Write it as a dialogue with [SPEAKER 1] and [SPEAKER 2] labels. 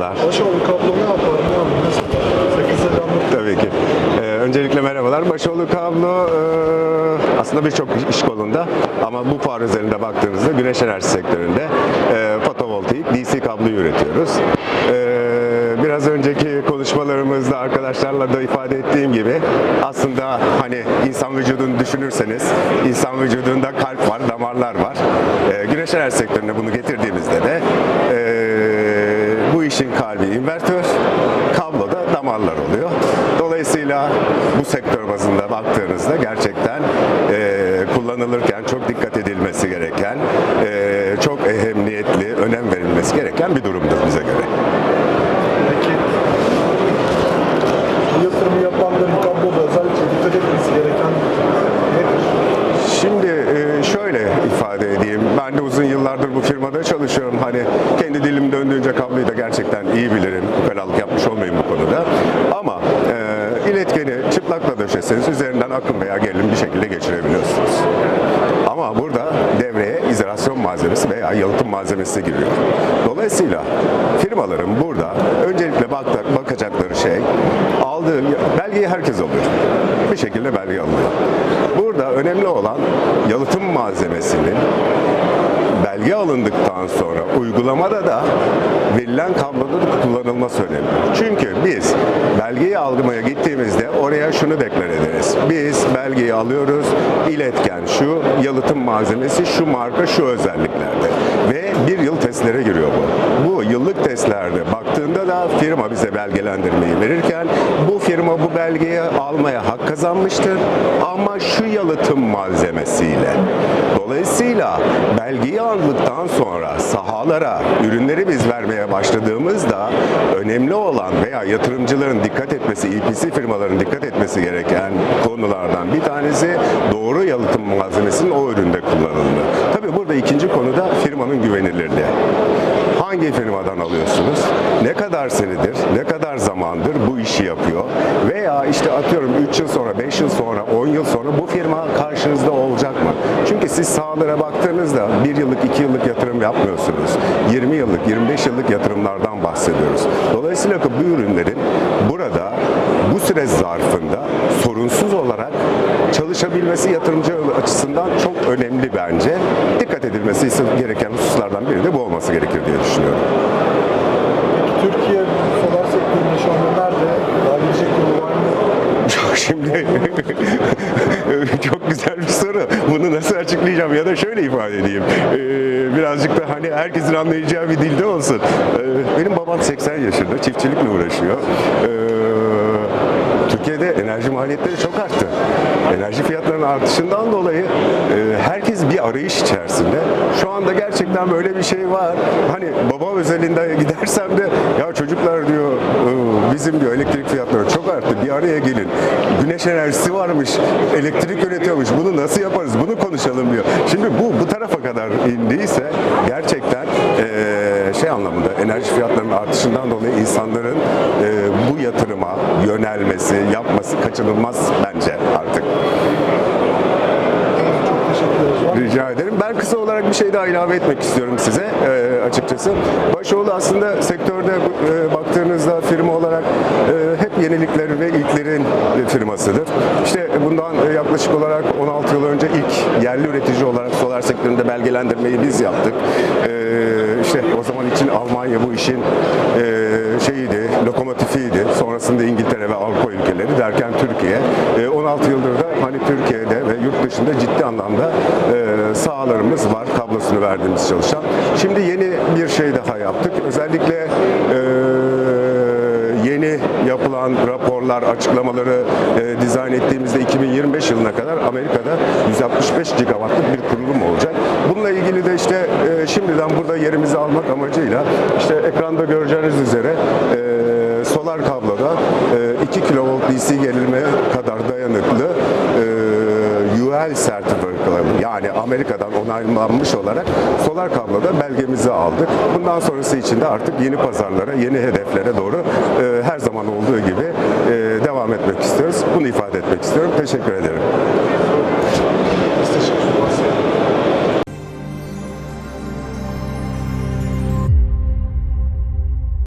[SPEAKER 1] Başoğlu kablo ne yapar, ne yapar, nasıl yapar?
[SPEAKER 2] Tabii ki. Ee, öncelikle merhabalar. Başoğlu Kablo e, aslında birçok iş kolunda ama bu fuar üzerinde baktığınızda güneş enerjisi sektöründe e, fotovoltaik DC kabloyu üretiyoruz. E, biraz önceki konuşmalarımızda arkadaşlarla da ifade ettiğim gibi aslında hani insan vücudunu düşünürseniz insan vücudunda kalp var, damarlar var. E, güneş enerjisi sektörüne bunu getirdiğimizde işin kalbi invertör, kablo da damarlar oluyor. Dolayısıyla bu sektör bazında baktığınızda gerçekten eee, kullanılırken çok dikkat edilmesi gereken, eee, çok ehemmiyetli, önem verilmesi gereken bir durumdur bize göre.
[SPEAKER 1] Peki bu yatırımı yapanların kabloda özellikle dikkat etmesi gereken nedir?
[SPEAKER 2] Şimdi e, şöyle ifade edeyim. Ben de uzun yıllardır bu firmada çalışıyorum. Hani kendi dilim döndüğünce kabloyu da gerçekten iyi bilirim. Ukalalık yapmış olmayayım bu konuda. Ama e, iletkeni çıplakla döşeseniz üzerinden akım veya gerilim bir şekilde geçirebiliyorsunuz. Ama burada devreye izolasyon malzemesi veya yalıtım malzemesi giriyor. Dolayısıyla firmaların burada öncelikle bak- bakacakları şey aldığı belgeyi herkes alıyor. Bir şekilde belge alıyor. Önemli olan yalıtım malzemesinin belge alındıktan sonra uygulamada da verilen kabloda da kullanılması önemli. Çünkü biz belgeyi almaya gittiğimizde oraya şunu deklar ederiz. Biz belgeyi alıyoruz, iletken şu, yalıtım malzemesi şu marka şu özelliklerde. Ve bir yıl testlere giriyor bu. Bu yıllık testlerde baktığında da firma bize belgelendirmeyi verirken bu firma bu belgeyi almaya hak kazanmıştır ama şu yalıtım malzemesiyle. Dolayısıyla belgeyi aldıktan sonra sahalara ürünleri biz vermeye başladığımızda önemli olan veya yatırımcıların dikkat etmesi, EPC firmaların dikkat etmesi gereken konulardan bir tanesi doğru yalıtım malzemesinin o üründe kullanılması. Tabii burada ikinci konu da firmanın güvenilirliği. Hangi firmadan alıyorsunuz? Ne kadar senedir, ne kadar zamandır bu işi yapıyor? Veya işte atıyorum 3 yıl sonra, 5 yıl sonra, 10 yıl sonra bu firma karşınızda olacak mı? Çünkü siz sahalara baktığınızda 1 yıllık, 2 yıllık yatırım yapmıyorsunuz. 20 yıllık, 25 yıllık yatırımlardan bahsediyoruz. Dolayısıyla bu ürünlerin burada bu süre zarfında sorunsuz olarak çalışabilmesi yatırımcı açısından çok önemli bence. Dikkat edilmesi gereken hususlardan biri de bu olması gerekir diye düşünüyorum.
[SPEAKER 1] Peki Türkiye solar sektöründe şu anda nerede? Daha gelecek yolu var mı?
[SPEAKER 2] Şimdi çok güzel bir soru. Bunu nasıl açıklayacağım ya da şöyle ifade edeyim. Ee, birazcık da hani herkesin anlayacağı bir dilde olsun. Ee, benim babam 80 yaşında çiftçilikle uğraşıyor. Ee, Türkiye'de enerji maliyetleri çok arttı. Enerji fiyatlarının artışından dolayı e, herkes bir arayış içerisinde. Şu anda gerçekten böyle bir şey var. Hani baba özelinde gidersem de ya çocuklar diyor bizim diyor elektrik fiyatları çok arttı. Bir araya gelin. Güneş enerjisi varmış. Elektrik üretiyormuş. Bunu nasıl yaparız? Bunu konuşalım diyor. Şimdi bu bu tarafa kadar indiyse gerçekten e, şey anlamında enerji fiyatlarının artışından dolayı insanların e, bu yatırıma yönelmesi, yapması kaçınılmaz bence artık. Rica ederim. Ben kısa olarak bir şey daha ilave etmek istiyorum size e, açıkçası. Başoğlu aslında sektörde e, baktığınızda firma olarak e, hep yenilikler ve ilklerin firmasıdır. İşte bundan yaklaşık olarak 16 yıl önce ilk yerli üretici olarak solar sektöründe belgelendirmeyi biz yaptık. E, işte o zaman için Almanya bu işin e, şeyiydi, lokomotifiydi. Sonrasında İngiltere ve Avrupa ülkeleri derken Türkiye. E, 16 yıldır da hani Türkiye'de ve yurt dışında ciddi anlamda e, sahalarımız var kablosunu verdiğimiz çalışan. Şimdi yeni bir şey daha yaptık. Raporlar, açıklamaları e, dizayn ettiğimizde 2025 yılına kadar Amerika'da 165 gigawattlık bir kurulum olacak. Bununla ilgili de işte e, şimdiden burada yerimizi almak amacıyla işte ekranda göreceğiniz üzere e, solar kabloda e, 2 kilovolt DC gerilime kadar dayanıklı UL sertifikalı yani Amerika'dan onaylanmış olarak solar kabloda belgemizi aldık. Bundan sonrası için de artık yeni pazarlara, yeni hedeflere doğru e, her zaman olduğu gibi e, devam etmek istiyoruz. Bunu ifade etmek istiyorum. Teşekkür ederim.